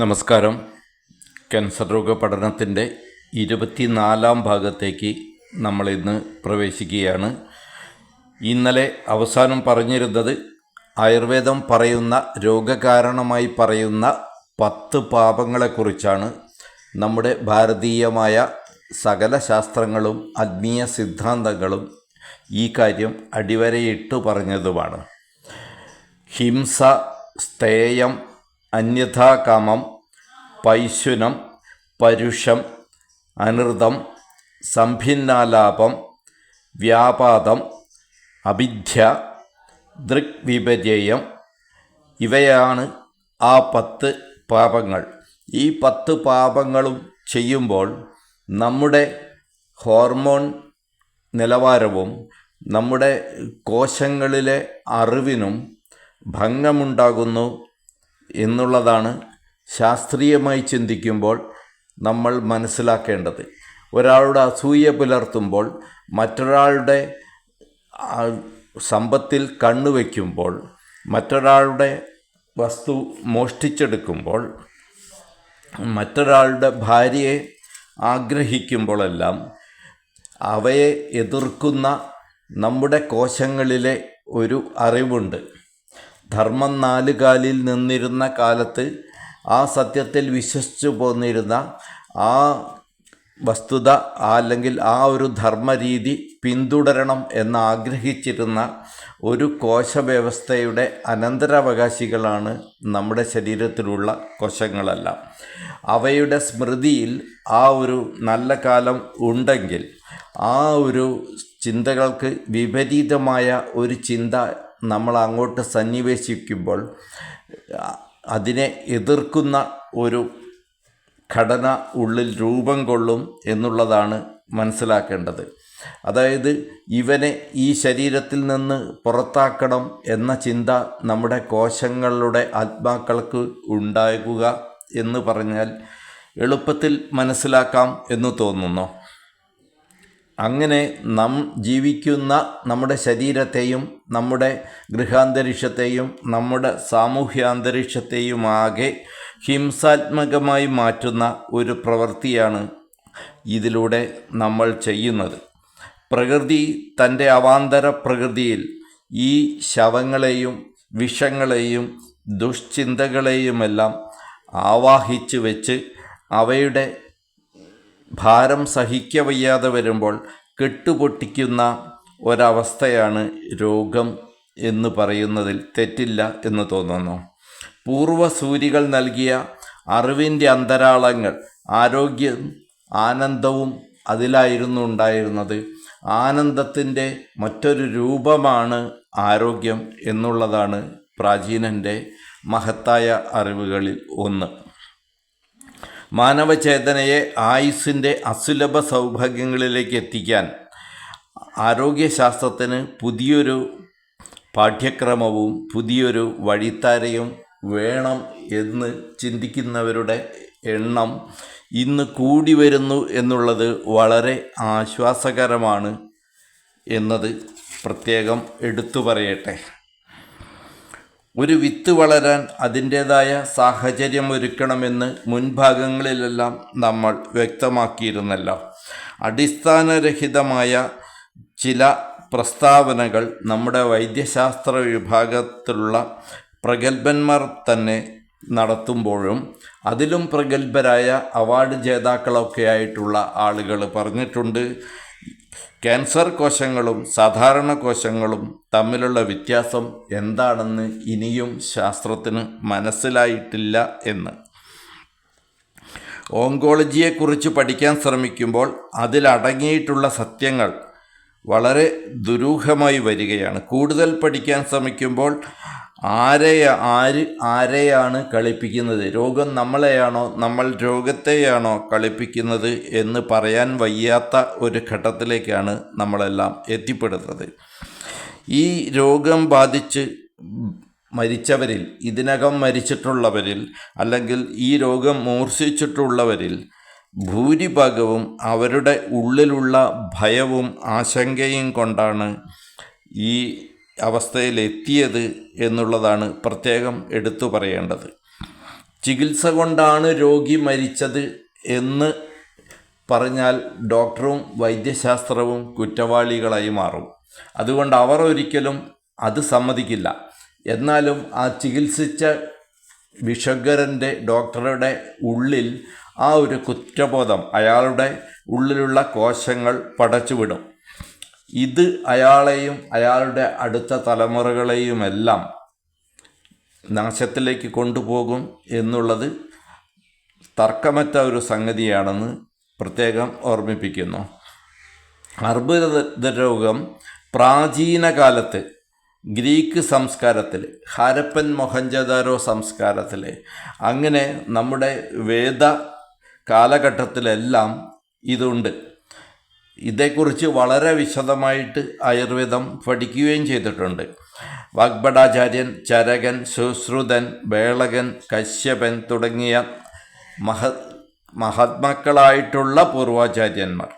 നമസ്കാരം. ക്യാൻസർ രോഗ പഠനത്തിന്റെ ഇരുപത്തിനാലാം ഭാഗത്തേക്ക് നമ്മളിന്ന് പ്രവേശിക്കുകയാണ്. ഇന്നലെ അവസാനം പറഞ്ഞിരുന്നത് ആയുർവേദം പറയുന്ന രോഗകാരണമായി പറയുന്ന പത്ത് പാപങ്ങളെക്കുറിച്ചാണ്. നമ്മുടെ ഭാരതീയമായ സകല ശാസ്ത്രങ്ങളും ആത്മീയ സിദ്ധാന്തങ്ങളും ഈ കാര്യം അടിവരയിട്ട് പറഞ്ഞതുമാണ്. ഹിംസ സ്ഥേയം അന്യഥാകാമം പൈശുനം പരുഷം അനൃതം സംഭിന്നാലാപം വ്യാപാദം അഭിധ്യ ദൃക്വിപര്യം ഇവയാണ് ആ പത്ത് പാപങ്ങൾ. ഈ പത്ത് പാപങ്ങളും ചെയ്യുമ്പോൾ നമ്മുടെ ഹോർമോൺ നിലവാരവും നമ്മുടെ കോശങ്ങളിലെ അറിവിനും ഭംഗമുണ്ടാകുന്നു. എന്നുള്ളതാണ് ശാസ്ത്രീയമായി ചിന്തിക്കുമ്പോൾ നമ്മൾ മനസ്സിലാക്കേണ്ടത്. ഒരാളുടെ അസൂയ പുലർത്തുമ്പോൾ മറ്റൊരാളുടെ സമ്പത്തിൽ കണ്ണുവെക്കുമ്പോൾ മറ്റൊരാളുടെ വസ്തു മോഷ്ടിച്ചെടുക്കുമ്പോൾ മറ്റൊരാളുടെ ഭാര്യയെ ആഗ്രഹിക്കുമ്പോഴെല്ലാം അവയെ എതിർക്കുന്ന നമ്മുടെ കോശങ്ങളിലെ ഒരു അറിവുണ്ട്. ധർമ്മം നാല് കാലിൽ നിന്നിരുന്ന കാലത്ത് ആ സത്യത്തിൽ വിശ്വസിച്ചു പോന്നിരുന്ന ആ വസ്തുത അല്ലെങ്കിൽ ആ ഒരു ധർമ്മരീതി പിന്തുടരണം എന്ന് ആഗ്രഹിച്ചിരുന്ന ഒരു കോശവ്യവസ്ഥയുടെ അനന്തരാവകാശികളാണ് നമ്മുടെ ശരീരത്തിലുള്ള കോശങ്ങളെല്ലാം. അവയുടെ സ്മൃതിയിൽ ആ ഒരു നല്ല കാലം ഉണ്ടെങ്കിൽ ആ ഒരു ചിന്തകൾക്ക് വിപരീതമായ ഒരു ചിന്ത നമ്മൾ അങ്ങോട്ട് സന്നിവേശിക്കുമ്പോൾ അതിനെ എതിർക്കുന്ന ഒരു ഘടന ഉള്ളിൽ രൂപം കൊള്ളും എന്നുള്ളതാണ് മനസ്സിലാക്കേണ്ടത്. അതായത് ഇവനെ ഈ ശരീരത്തിൽ നിന്ന് പുറത്താക്കണം എന്ന ചിന്ത നമ്മുടെ കോശങ്ങളുടെ ആത്മാക്കൾക്ക് ഉണ്ടാകുക എന്ന് പറഞ്ഞാൽ എളുപ്പത്തിൽ മനസ്സിലാക്കാം എന്ന് തോന്നുന്നു. അങ്ങനെ നാം ജീവിക്കുന്ന നമ്മുടെ ശരീരത്തെയും നമ്മുടെ ഗൃഹാന്തരീക്ഷത്തെയും നമ്മുടെ സാമൂഹ്യാന്തരീക്ഷത്തെയും ആകെ ഹിംസാത്മകമായി മാറ്റുന്ന ഒരു പ്രവൃത്തിയാണ് ഇതിലൂടെ നമ്മൾ ചെയ്യുന്നത്. പ്രകൃതി തന്റെ അവാന്തര പ്രകൃതിയിൽ ഈ ശവങ്ങളെയും വിഷങ്ങളെയും ദുഷ്ചിന്തകളെയുമെല്ലാം ആവാഹിച്ചു വെച്ച് അവയുടെ ഭാരം സഹിക്കവയ്യാതെ വരുമ്പോൾ കെട്ടുപൊട്ടിക്കുന്ന ഒരവസ്ഥയാണ് രോഗം എന്ന് പറയുന്നതിൽ തെറ്റില്ല എന്ന് തോന്നുന്നു. പൂർവസൂരികൾ നൽകിയ അറിവിന്റെ അന്തരാളങ്ങൾ ആരോഗ്യം ആനന്ദവും അതിലായിരുന്നു ഉണ്ടായിരുന്നത്. ആനന്ദത്തിന്റെ മറ്റൊരു രൂപമാണ് ആരോഗ്യം എന്നുള്ളതാണ് പ്രാചീനന്റെ മഹത്തായ അറിവുകളിൽ ഒന്ന്. മാനവചേതനയെ ആയുസ്സിന്റെ അസുലഭ സൗഭാഗ്യങ്ങളിലേക്ക് എത്തിക്കാൻ ആരോഗ്യശാസ്ത്രത്തിന് പുതിയൊരു പാഠ്യക്രമവും പുതിയൊരു വഴിത്താരയും വേണം എന്ന് ചിന്തിക്കുന്നവരുടെ എണ്ണം ഇന്ന് കൂടി വരുന്നു എന്നുള്ളത് വളരെ ആശ്വാസകരമാണ് എന്നത് പ്രത്യേകം എടുത്തു പറയട്ടെ. ഒരു വിത്ത് വളരാൻ അതിന്റേതായ സാഹചര്യം ഒരുക്കണമെന്ന് മുൻഭാഗങ്ങളിലെല്ലാം നമ്മൾ വ്യക്തമാക്കിയിരുന്നല്ലോ. അടിസ്ഥാനരഹിതമായ ചില പ്രസ്താവനകൾ നമ്മുടെ വൈദ്യശാസ്ത്ര വിഭാഗത്തിലുള്ള പ്രഗത്ഭന്മാർ തന്നെ നടത്തുമ്പോഴും അതിലും പ്രഗത്ഭരായ അവാർഡ് ജേതാക്കളൊക്കെ ആയിട്ടുള്ള ആളുകൾ പറഞ്ഞിട്ടുണ്ട്. ക്യാൻസർ കോശങ്ങളും സാധാരണ കോശങ്ങളും തമ്മിലുള്ള വ്യത്യാസം എന്താണെന്ന് ഇനിയും ശാസ്ത്രത്തിന് മനസ്സിലായിട്ടില്ല എന്ന്. ഓങ്കോളജിയെക്കുറിച്ച് പഠിക്കാൻ ശ്രമിക്കുമ്പോൾ അതിലടങ്ങിയിട്ടുള്ള സത്യങ്ങൾ വളരെ ദുരൂഹമായി വരികയാണ്. കൂടുതൽ പഠിക്കാൻ ശ്രമിക്കുമ്പോൾ ആരെ ആര് ആരെയാണ് കളിപ്പിക്കുന്നത്? രോഗം നമ്മളെയാണോ? നമ്മൾ രോഗത്തെയാണോ കളിപ്പിക്കുന്നത് എന്ന് പറയാൻ വയ്യാത്ത ഒരു ഘട്ടത്തിലേക്കാണ് നമ്മളെല്ലാം എത്തിപ്പെടുന്നത്. ഈ രോഗം ബാധിച്ച് മരിച്ചവരിൽ ഇതിനകം മരിച്ചിട്ടുള്ളവരിൽ അല്ലെങ്കിൽ ഈ രോഗം മൂർച്ഛിച്ചിട്ടുള്ളവരിൽ ഭൂരിഭാഗവും അവരുടെ ഉള്ളിലുള്ള ഭയവും ആശങ്കയും കൊണ്ടാണ് ഈ അവസ്ഥയിലെത്തിയത് എന്നുള്ളതാണ് പ്രത്യേകം എടുത്തു പറയേണ്ടത്. ചികിത്സ കൊണ്ടാണ് രോഗി മരിച്ചത് എന്ന് പറഞ്ഞാൽ ഡോക്ടറും വൈദ്യശാസ്ത്രവും കുറ്റവാളികളായി മാറും. അതുകൊണ്ട് അവർ ഒരിക്കലും അത് സമ്മതിക്കില്ല. എന്നാലും ആ ചികിത്സിച്ച വിഷഗരന്റെ ഡോക്ടറുടെ ഉള്ളിൽ ആ ഒരു കുറ്റബോധം അയാളുടെ ഉള്ളിലുള്ള കോശങ്ങൾ പടച്ചുവിടും. ഇത് അയാളെയും അയാളുടെ അടുത്ത തലമുറകളെയുമെല്ലാം നാശത്തിലേക്ക് കൊണ്ടുപോകും എന്നുള്ളത് തർക്കമറ്റ ഒരു സംഗതിയാണെന്ന് പ്രത്യേകം ഓർമ്മിപ്പിക്കുന്നു. അർബുദ രോഗം പ്രാചീന കാലത്ത് ഗ്രീക്ക് സംസ്കാരത്തിൽ ഹാരപ്പൻ മൊഹഞ്ചദാരോ സംസ്കാരത്തിൽ അങ്ങനെ നമ്മുടെ വേദ കാലഘട്ടത്തിലെല്ലാം ഇതുണ്ട്. ഇതേക്കുറിച്ച് വളരെ വിശദമായിട്ട് ആയുർവേദം പഠിക്കുകയും ചെയ്തിട്ടുണ്ട്. വാഗ്ഭടാചാര്യൻ ചരകൻ സുശ്രുതൻ വേളകൻ കശ്യപൻ തുടങ്ങിയ മഹ മഹാത്മാക്കളായിട്ടുള്ള പൂർവാചാര്യന്മാർ.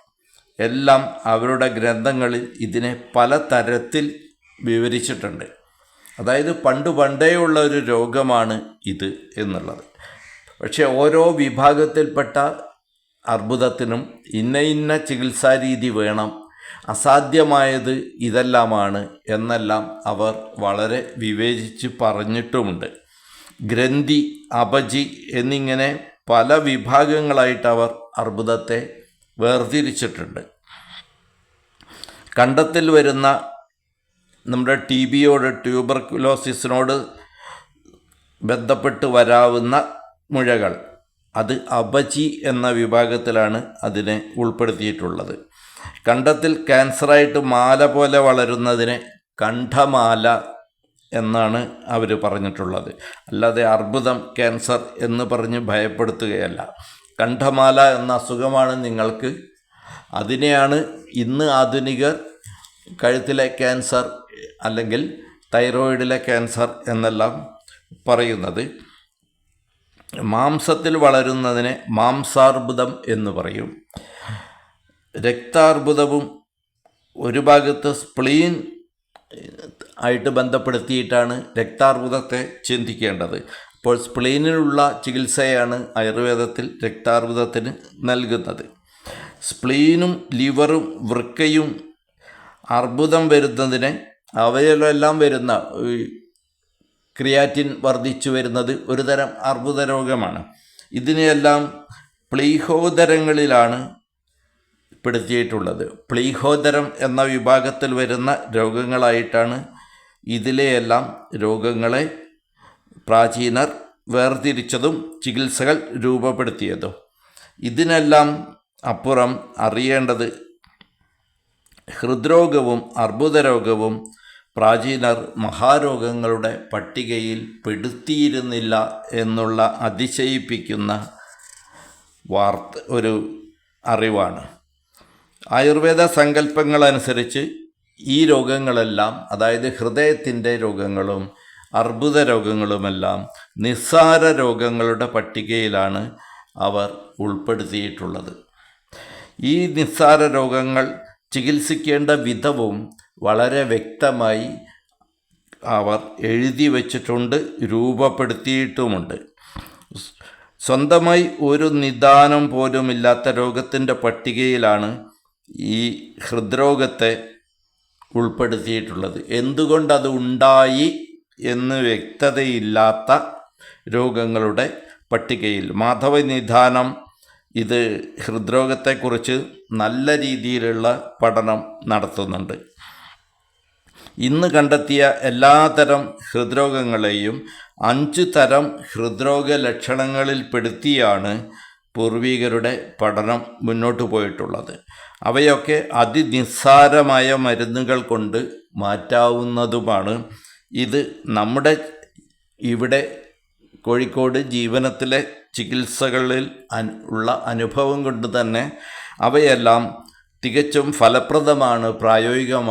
എല്ലാം അവരുടെ ഗ്രന്ഥങ്ങളിൽ ഇതിനെ പല തരത്തിൽ വിവരിച്ചിട്ടുണ്ട്. അതായത് പണ്ട് പണ്ടേ ഉള്ള ഒരു രോഗമാണ് ഇത് എന്നുള്ളത്. പക്ഷേ ഓരോ വിഭാഗത്തിൽപ്പെട്ട അർബുദത്തിനും ഇന്ന ഇന്ന ചികിത്സാരീതി വേണം അസാധ്യമായത് ഇതെല്ലാമാണ് എന്നെല്ലാം അവർ വളരെ വിവേചിച്ച് പറഞ്ഞിട്ടുമുണ്ട്. ഗ്രന്ഥി അപജി എന്നിങ്ങനെ പല വിഭാഗങ്ങളായിട്ട് അവർ അർബുദത്തെ വേർതിരിച്ചിട്ടുണ്ട്. കണ്ടത്തിൽ വരുന്ന നമ്മുടെ ടി ബിയോട് ട്യൂബർക്കുലോസിസിനോട് ബന്ധപ്പെട്ട് വരാവുന്ന മുഴകൾ. അത് അപചി എന്ന വിഭാഗത്തിലാണ് അതിനെ ഉൾപ്പെടുത്തിയിട്ടുള്ളത്. കണ്ടത്തിൽ ക്യാൻസറായിട്ട് മാല പോലെ വളരുന്നതിനെ കണ്ഠമാല എന്നാണ് അവർ പറഞ്ഞിട്ടുള്ളത്. അല്ലാതെ അർബുദം ക്യാൻസർ എന്ന് പറഞ്ഞ് ഭയപ്പെടുത്തുകയല്ല. കണ്ഠമാല എന്ന അസുഖമാണ് നിങ്ങൾക്ക്. അതിനെയാണ് ഇന്ന് ആധുനികർ കഴുത്തിലെ ക്യാൻസർ അല്ലെങ്കിൽ തൈറോയിഡിലെ ക്യാൻസർ എന്നെല്ലാം പറയുന്നത്. മാംസത്തിൽ വളരുന്നതിനെ മാംസാർബുദം എന്ന് പറയും. രക്താർബുദവും ഒരു ഭാഗത്ത് സ്പ്ലീൻ ആയിട്ട് ബന്ധപ്പെടുത്തിയിട്ടാണ് രക്താർബുദത്തെ ചിന്തിക്കേണ്ടത്. അപ്പോൾ സ്പ്ലീനിലുള്ള ചികിത്സയാണ് ആയുർവേദത്തിൽ രക്താർബുദത്തിന് നൽകുന്നത്. സ്പ്ലീനും ലിവറും വൃക്കയും അർബുദം വരുന്നതിനെ അവയിലെല്ലാം വരുന്ന ക്രിയാറ്റിൻ വർദ്ധിച്ചു വരുന്നത് ഒരുതരം അർബുദ രോഗമാണ് ഇതിനെയെല്ലാം പ്ലീഹോദരങ്ങളിലാണ് പെടുത്തിയിട്ടുള്ളത്. പ്ലീഹോദരം എന്ന വിഭാഗത്തിൽ വരുന്ന രോഗങ്ങളായിട്ടാണ് ഇതിലെയെല്ലാം രോഗങ്ങളെ പ്രാചീനർ വേർതിരിച്ചതും ചികിത്സകൾ രൂപപ്പെടുത്തിയതും. ഇതിനെല്ലാം അപ്പുറം അറിയേണ്ടത് ഹൃദ്രോഗവും അർബുദരോഗവും പ്രാചീനർ മഹാരോഗങ്ങളുടെ പട്ടികയിൽ പെടുത്തിയിരുന്നില്ല എന്നുള്ള അതിശയിപ്പിക്കുന്ന വാർത്ത ഒരു അറിവാണ്. ആയുർവേദ സങ്കല്പങ്ങളനുസരിച്ച് ഈ രോഗങ്ങളെല്ലാം അതായത് ഹൃദയത്തിന്റെ രോഗങ്ങളും അർബുദ രോഗങ്ങളുമെല്ലാം നിസ്സാര രോഗങ്ങളുടെ പട്ടികയിലാണ് അവർ ഉൾപ്പെടുത്തിയിട്ടുള്ളത്. ഈ നിസ്സാര രോഗങ്ങൾ ചികിത്സിക്കേണ്ട വിധവും വളരെ വ്യക്തമായി അവർ എഴുതി വച്ചിട്ടുണ്ട് രൂപപ്പെടുത്തിയിട്ടുമുണ്ട്. സ്വന്തമായി ഒരു നിദാനം പോലുമില്ലാത്ത രോഗത്തിന്റെ പട്ടികയിലാണ് ഈ ഹൃദ്രോഗത്തെ ഉൾപ്പെടുത്തിയിട്ടുള്ളത്. എന്തുകൊണ്ടത് ഉണ്ടായി എന്ന് വ്യക്തതയില്ലാത്ത രോഗങ്ങളുടെ പട്ടികയിൽ. മാധവ നിധാനം ഇത് ഹൃദ്രോഗത്തെക്കുറിച്ച് നല്ല രീതിയിലുള്ള പഠനം നടത്തുന്നുണ്ട്. ഇന്ന് കണ്ടെത്തിയ എല്ലാതരം ഹൃദ്രോഗങ്ങളെയും അഞ്ച് തരം ഹൃദ്രോഗ ലക്ഷണങ്ങളിൽപ്പെടുത്തിയാണ് പൂർവികരുടെ പഠനം മുന്നോട്ട് പോയിട്ടുള്ളത്. അവയൊക്കെ അതിനിസ്സാരമായ മരുന്നുകൾ കൊണ്ട് മാറ്റാവുന്നതുമാണ്. ഇത് നമ്മുടെ ഇവിടെ കോഴിക്കോട് ജീവനത്തിലെ ചികിത്സകളിൽ ഉള്ള അനുഭവം കൊണ്ട് തന്നെ അവയെല്ലാം തികച്ചും ഫലപ്രദമാണ് പ്രായോഗികമാണ്